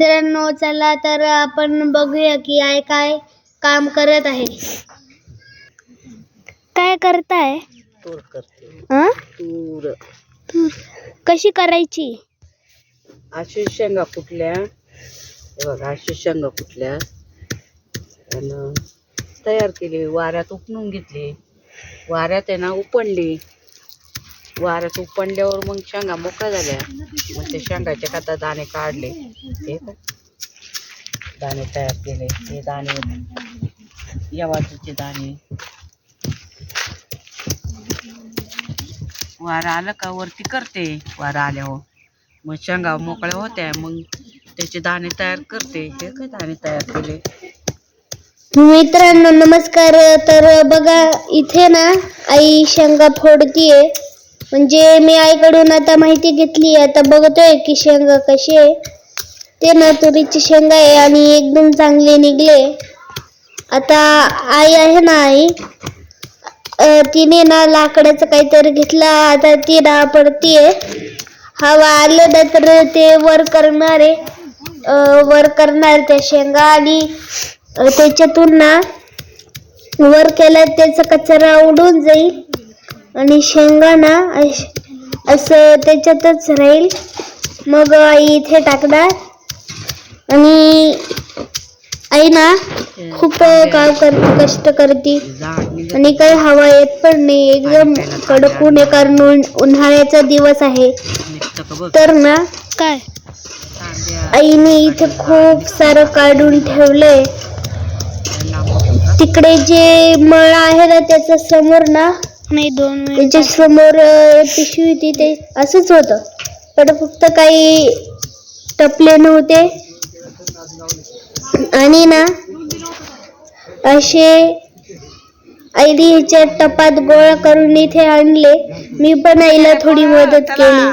मित्रांनो चला तर आपण बघूया की आई काय काम करत आहे. काय करताय? तूर करते. हं? तूर कशी करायची? अशी शेंगा फुटल्या हे बघा अशी शेंगा फुटल्या आणि तयार केली वाऱ्यात उपणून घेतली. वाऱ्यात आहे ना उपणली वारं तूप पडल्यावर मग शेंगा मोकळ्या झाल्या. मग ते शेंगाच्या आता दाणे काढले. ते दाणे तयार केले. हे दाणे यवाचे दाणे. वारा आलं का वरती करते. वारा आल्यावर. मग शेंगा मोकळ्या होत्या. मग त्याचे दाणे तयार करते. हे काय दाणे तयार केले? मित्रांनो नमस्कार. तर बघा इथे ना आई शेंगा फोडतीये. म्हणजे मी आईकडून आता माहिती घेतली आता बघतोय की शेंगा कशी आहे. ते ना तुरीची शेंगा आहे आणि एकदम चांगले निघले. आता आई आहे ना आई तिने ना लाकडाचं काहीतरी घेतलं. आता ती ना पडतीये. हवा आलं ना तर ते वर करणार आहे. वर करणार त्या शेंगा आणि त्याच्यातून ना वर केलं त्याचा कचरा उडून जाईल. आणि शेंगा ना असं त्याच्यातच राहील. मग आई इथे टाकणार. आणि आई ना खूप काम करते कष्ट करते. आणि काही हवा येत पण नाही. एकदम कडक ऊन आहे कारण उन- उन्हाळ्याचा दिवस आहे. तर ना काय? आईने इथे खूप सारं काढून ठेवलंय. तिकडे जे मळ आहे ना त्याच्यासमोर ना नाही दोन त्याच्यासमोर पिशवी होती ते असंच होतं. पण फक्त काही टपले नव्हते. आणि ना असे आईने ह्याच्या टपात गोळा करून इथे आणले. मी पण आईला थोडी मदत केली.